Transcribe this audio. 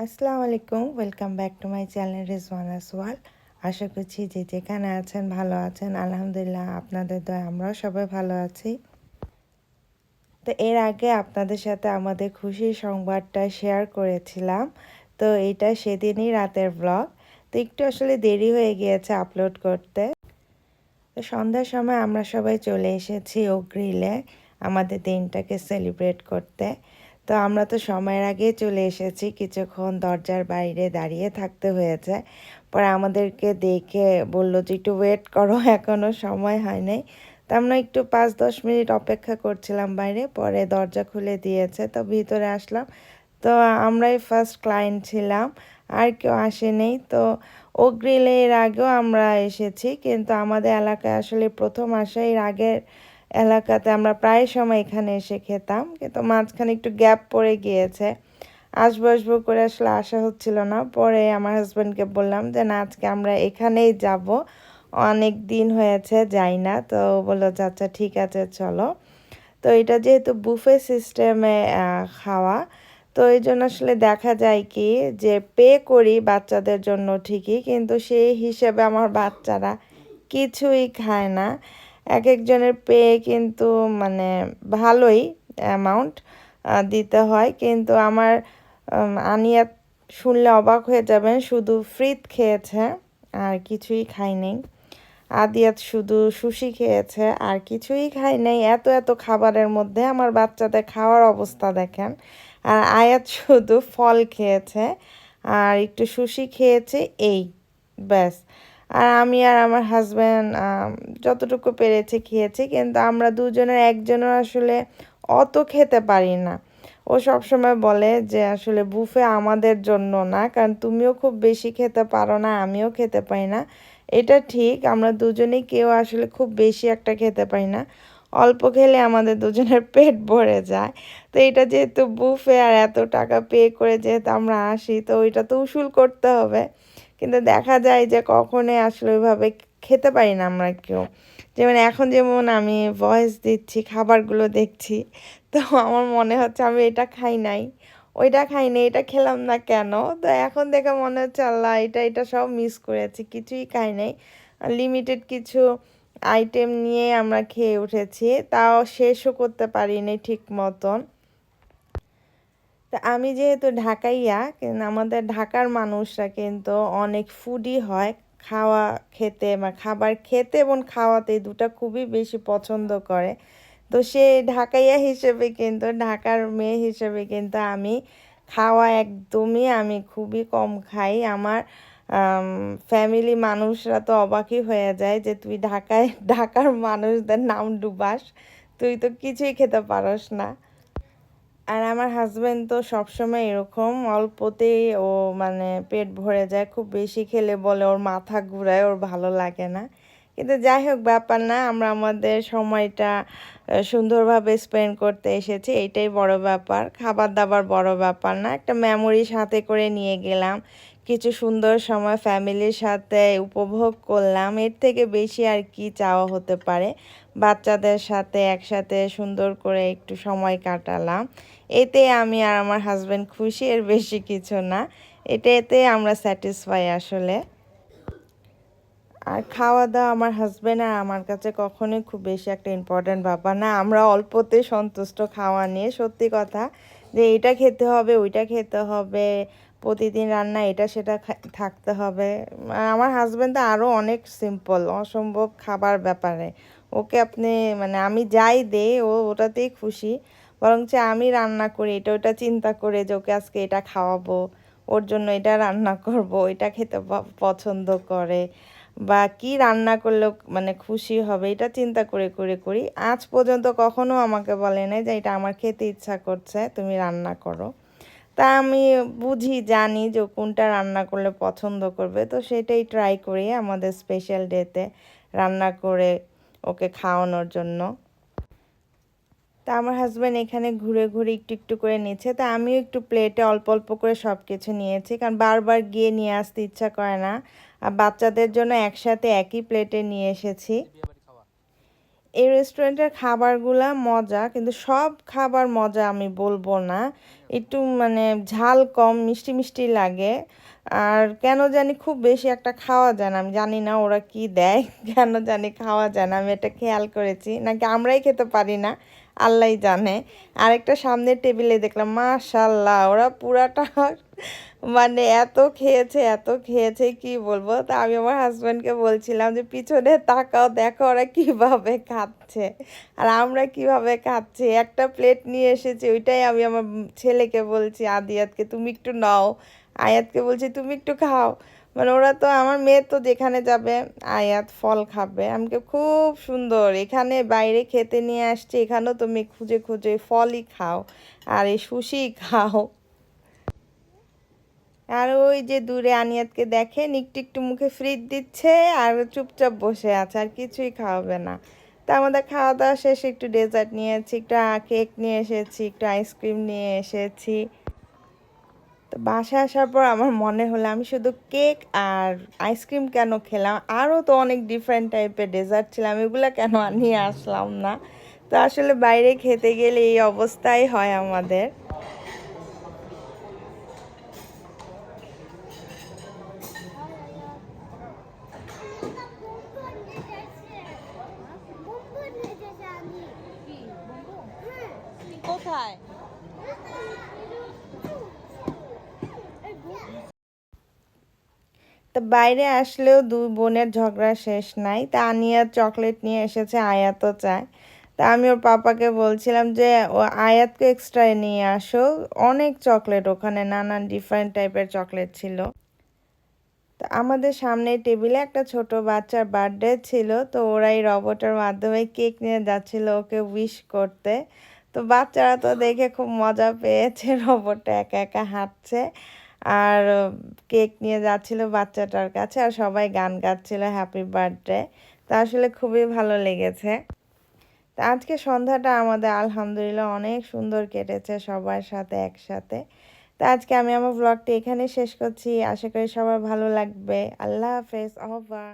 আসসালামু আলাইকুম welcome back to my channel Rizwana সোয়াল আশা করছি যে যেখানে আছেন ভালো আছেন। আলহামদুলিল্লাহ আপনাদের দয়, আমরাও সবাই ভালো আছি। তো এর আগে আপনাদের সাথে আমাদের খুশির সংবাদটা শেয়ার করেছিলাম। তো এটা সেদিনই রাতের ব্লগ তো একটু আসলে দেরি হয়ে গিয়েছে আপলোড করতে। তো সন্ধ্যার সময় আমরা সবাই চলে এসেছি ও গ্রিলে আমাদের দিনটাকে সেলিব্রেট করতে। তো আমরা তো সময়ের আগে চলে এসেছি, কিছুক্ষণ দরজার বাইরে দাঁড়িয়ে থাকতে হয়েছে। পরে আমাদেরকে দেখে বলল যে, একটু ওয়েট করো এখনও সময় হয় নাই। তো আমরা একটু পাঁচ দশ মিনিট অপেক্ষা করছিলাম বাইরে, পরে দরজা খুলে দিয়েছে, তো ভিতরে আসলাম। তো আমরাই ফার্স্ট ক্লায়েন্ট ছিলাম, আর কেউ আসেনি। তো ও গ্রিলে এর আগেও আমরা এসেছি, কিন্তু আমাদের এলাকায় আসলে প্রথম আসা, এর আগের এলাকাতে আমরা প্রায় সময় এখানে এসে খেতাম, কিন্তু মাঝখানে একটু গ্যাপ পড়ে গিয়েছে। আসব আসব করে আসলে আসা হচ্ছিল না। পরে আমার হাজব্যান্ডকে বললাম যে, না, আজকে আমরা এখানেই যাব। অনেক দিন হয়েছে, যাই না। তো বলল আচ্ছা ঠিক আছে, চলো। তো এটা যেহেতু বুফে সিস্টেমে খাওয়া, তো এই জন্য আসলে দেখা যায় কি যে পে করি বাচ্চাদের জন্য ঠিকই, কিন্তু সেই হিসেবে আমার বাচ্চারা কিছুই খায় না। এক একজনের পে কিন্তু মানে ভালোই অ্যামাউন্ট দিতে হয়। কিন্তু আমার আনিয়া শুনলে অবাক হয়ে যাবেন, শুধু ফ্রিত খেয়েছে, আর কিছুই খায়নি আদিয়াত শুধু সুশি খেয়েছে, আর কিছুই খাই নাই। এত এত খাবারের মধ্যে আমার বাচ্চাদের খাওয়ার অবস্থা দেখেন। আর আয়াত শুধু ফল খেয়েছে, আর একটু সুশি খেয়েছে, এই, ব্যাস। আর আমি আর আমার হাজব্যান্ড যতটুকু পেরেছে খেয়েছি, কিন্তু আমরা দুজনের, একজনের আসলে অত খেতে পারি না। ও সবসময় বলে যে, আসলে বুফে আমাদের জন্য না, কারণ তুমিও খুব বেশি খেতে পারো না, আমিও খেতে পাই না। এটা ঠিক, আমরা দুজনেই কেউ আসলে খুব বেশি একটা খেতে পাই না। অল্প খেলে আমাদের দুজনের পেট ভরে যায়। তো এটা যেহেতু বুফে আর এত টাকা পে করে যেহেতু আমরা আসি, তো ওইটা তো উসুল করতে হবে। কিন্তু দেখা যায় যে কখনোই আসলে ওইভাবে খেতে পারি না আমরা কেউ। যেমন এখন যেমন আমি ভয়েস দিচ্ছি, খাবারগুলো দেখছি, তো আমার মনে হচ্ছে আমি এটা খাই নাই, ওইটা খাইনি এটা খেলাম না কেন? তো এখন দেখে মনে হচ্ছে, আল্লাহ, এটা এটা সব মিস করেছি, কিছুই খাই নাই। লিমিটেড কিছু আইটেম নিয়ে আমরা খেয়ে উঠেছি, তাও শেষও করতে পারিনি ঠিক মতন। তা আমি যেহেতু ঢাকাইয়া কিন্তু আমাদের ঢাকার মানুষরা কিন্তু অনেক ফুডি হয়। খাওয়া খেতে বা খাবার খেতে এবং খাওয়াতে দুটা খুবই বেশি পছন্দ করে। তো সে ঢাকাইয়া হিসেবে কিন্তু, ঢাকার মেয়ে হিসেবে কিন্তু আমি খাওয়া একদমই আমি খুবই কম খাই। আমার ফ্যামিলি মানুষরা তো অবাকই হয়ে যায় যে তুই ঢাকায়, ঢাকার মানুষদের নাম ডুবাস, তুই তো কিছুই খেতে পারস না। আর আমার হাজব্যান্ড তো সবসময় এরকম অল্পতেই ও মানে পেট ভরে যায়, খুব বেশি খেলে বলে ওর মাথা ঘুরায়, ওর ভালো লাগে না। কিন্তু যাই হোক, ব্যাপার না, আমরা আমাদের সময়টা সুন্দরভাবে স্পেন্ড করতে এসেছি এটাই বড় ব্যাপার। খাবার দাবার বড় ব্যাপার না, একটা মেমোরি সাথে করে নিয়ে গেলাম। কিছু সুন্দর সময় ফ্যামিলির সাথে উপভোগ করলাম। এর থেকে বেশি আর কি চাওয়া হতে পারে? বাচ্চাদের সাথে একসাথে সুন্দর করে একটু সময় কাটালাম। এতে আমি আর আমার হাজব্যান্ড খুশি, এর বেশি কিছু না। এটা এতে আমরা স্যাটিসফাই আসলে। আর খাওয়া দাওয়া আমার হাজব্যান্ড আর আমার কাছে কখনোই খুব বেশি একটা ইম্পর্ট্যান্ট ব্যাপার না। আমরা অল্পতে সন্তুষ্ট খাওয়া নিয়ে, সত্যি কথা যে এটা খেতে হবে, ওইটা খেতে হবে প্রতিদিন রান্না এটা সেটা থাকতে হবে। আমার হাজব্যান্ড তো আরও অনেক সিম্পল অসম্ভব খাবার ব্যাপারে। ওকে আপনি মানে আমি যাই দে ও ওটাতেই খুশি। বরঞ্চ আমি রান্না করি, এটা ওটা চিন্তা করে যে ওকে আজকে এটা খাওয়াবো, ওর জন্য এটা রান্না করব, এটা খেতে পছন্দ করে বা কি রান্না করলে মানে খুশি হবে, এটা চিন্তা করে করে, করি। আজ পর্যন্ত কখনো আমাকে বলে নাই যে এটা আমার খেতে ইচ্ছা করছে, তুমি রান্না করো। তা আমি বুঝি, জানি যে কোনটা রান্না করলে পছন্দ করবে। তো সেটাই ট্রাই করি আমাদের স্পেশাল ডেতে রান্না করে ওকে খাওয়ানোর জন্য। তা আমার হাজব্যান্ড এখানে ঘুরে ঘুরে একটু একটু করে নিচ্ছে। তা আমিও একটু প্লেটে অল্প অল্প করে সব কিছু নিয়েছি। কারণ বারবার গিয়ে নিয়ে আসতে ইচ্ছা করে না। আর বাচ্চাদের জন্য একসাথে একই প্লেটে নিয়ে এসেছি। এই রেস্টুরেন্টের খাবারগুলা মজা, কিন্তু সব খাবার মজা আমি বলব না। একটু মানে ঝাল কম, মিষ্টি মিষ্টি লাগে। আর কেন জানি খুব বেশি একটা খাওয়া যায় না। আমি জানি না ওরা কি দেয়, কেন জানি খাওয়া যায় না। আমি এটা খেয়াল করেছি। নাকি আমরাই খেতে পারি না, আল্লাহই জানে। আরেকটা সামনের টেবিলে দেখলাম মাশাল্লাহ ওরা পুরাটা মানে এত খেয়েছে এত খেয়েছে, কি বলব? তা আমি আমার হাজব্যান্ডকে বলছিলাম যে, পিছনে তাকাও, দেখো ওরা কীভাবে খাচ্ছে আর আমরা কীভাবে খাচ্ছি। একটা প্লেট নিয়ে এসেছি, ওইটাই আমি আমার ছেলেকে বলছি, আদিয়াতকে, তুমি একটু নাও। আয়াতকে বলছি, তুমি একটু খাও। মানে ওরা তো, আমার মেয়ে তো যেখানে যাবে, আয়াত ফল খাবে। আমাকে খুব সুন্দর, এখানে বাইরে খেতে নিয়ে আসছি, এখানেও তুমি খুঁজে খুঁজে ফলই খাও আর এই সুশি খাও। আর ওই যে দূরে আনিয়াতকে দেখে একটু একটু মুখে ফ্রিজ দিচ্ছে আর চুপচাপ বসে আছে, আর কিছুই খাওয়াবে না। তা আমাদের খাওয়া দাওয়া শেষে একটু ডেজার্ট নিয়েছি, একটু কেক নিয়ে এসেছি, একটু আইসক্রিম নিয়ে এসেছি। তো বাসায় আসার পর আমার মনে হলো আমি শুধু কেক আর আইসক্রিম কেন খেলাম? আরও তো অনেক ডিফারেন্ট টাইপের ডেজার্ট ছিলাম এগুলো কেন নিয়ে আসলাম না? তো আসলে বাইরে খেতে গেলে এই অবস্থাই হয় আমাদের। কোথায়? তো বাইরে আসলেও দুই বোনের ঝগড়া শেষ নাই। তা আনিয়া চকলেট নিয়ে এসেছে, আয়াতও চায়। তা আমি ওর পাপাকে বলছিলাম যে, ও আয়াতকে এক্সট্রা নিয়ে আসো। অনেক চকলেট ওখানে, নানান ডিফারেন্ট টাইপের চকলেট ছিল। তো আমাদের সামনে টেবিলে একটা ছোট বাচ্চার বার্থডে ছিল। তো ওরা এই রবটের মাধ্যমে কেক নিয়ে যাচ্ছিল ওকে উইশ করতে। তো বাচ্চারা তো দেখে খুব মজা পেয়েছে, রবটটা একা একা হাঁটছে। আর কেক নিয়ে যাচ্ছিল বাচ্চাটার কাছে আর সবাই গান গাচ্ছিল হ্যাপি বার্থডে। তা আসলে খুবই ভালো লেগেছে। তা আজকে সন্ধ্যাটা আমাদের আলহামদুলিল্লাহ অনেক সুন্দর কেটেছে সবার সাথে একসাথে। তা আজকে আমি আমার ব্লগটি এখানে শেষ করছি। আশা করি সবার ভালো লাগবে। আল্লাহ হাফেজ অহবা